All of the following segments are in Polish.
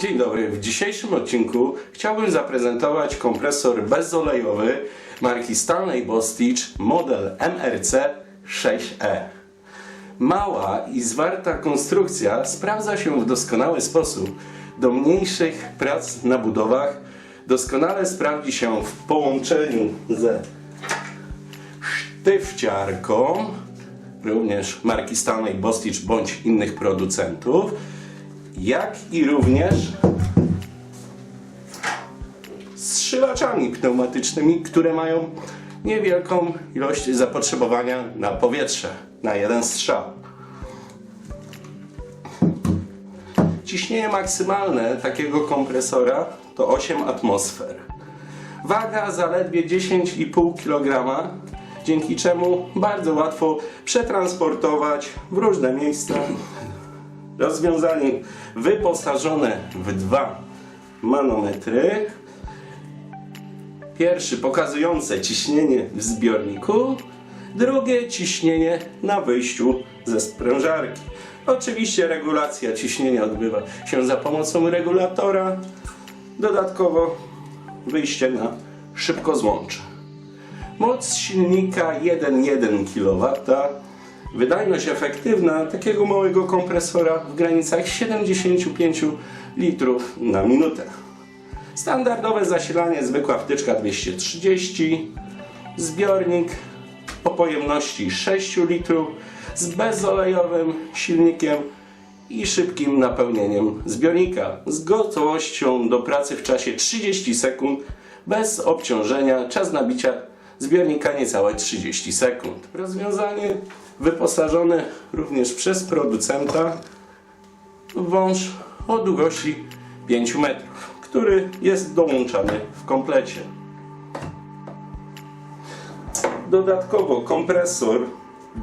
Dzień dobry. W dzisiejszym odcinku chciałbym zaprezentować kompresor bezolejowy marki Stanley Bostitch model MRC 6E. Mała i zwarta konstrukcja sprawdza się w doskonały sposób do mniejszych prac na budowach. Doskonale sprawdzi się w połączeniu ze sztywciarką, również marki Stanley Bostitch bądź innych producentów, jak i również strzylaczami pneumatycznymi, które mają niewielką ilość zapotrzebowania na powietrze, na jeden strzał. Ciśnienie maksymalne takiego kompresora to 8 atmosfer. Waga zaledwie 10,5 kg, dzięki czemu bardzo łatwo przetransportować w różne miejsca. Rozwiązanie wyposażone w dwa manometry. Pierwszy pokazujące ciśnienie w zbiorniku, drugie ciśnienie na wyjściu ze sprężarki. Oczywiście regulacja ciśnienia odbywa się za pomocą regulatora. Dodatkowo wyjście na szybkozłącze. Moc silnika 1,1 kW. Wydajność efektywna takiego małego kompresora w granicach 75 litrów na minutę. Standardowe zasilanie zwykła wtyczka 230, zbiornik o pojemności 6 litrów z bezolejowym silnikiem i szybkim napełnieniem zbiornika z gotowością do pracy w czasie 30 sekund bez obciążenia. Czas nabicia zbiornika niecałe 30 sekund. Rozwiązanie wyposażone również przez producenta w wąż o długości 5 metrów, który jest dołączany w komplecie. Dodatkowo kompresor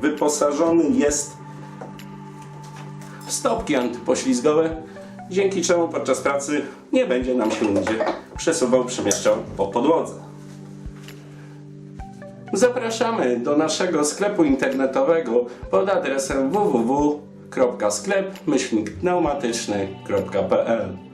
wyposażony jest w stopki antypoślizgowe, dzięki czemu podczas pracy nie będzie nam się nigdzie przesuwał, przemieszczał po podłodze. Zapraszamy do naszego sklepu internetowego pod adresem www.sklep-pneumatyczny.pl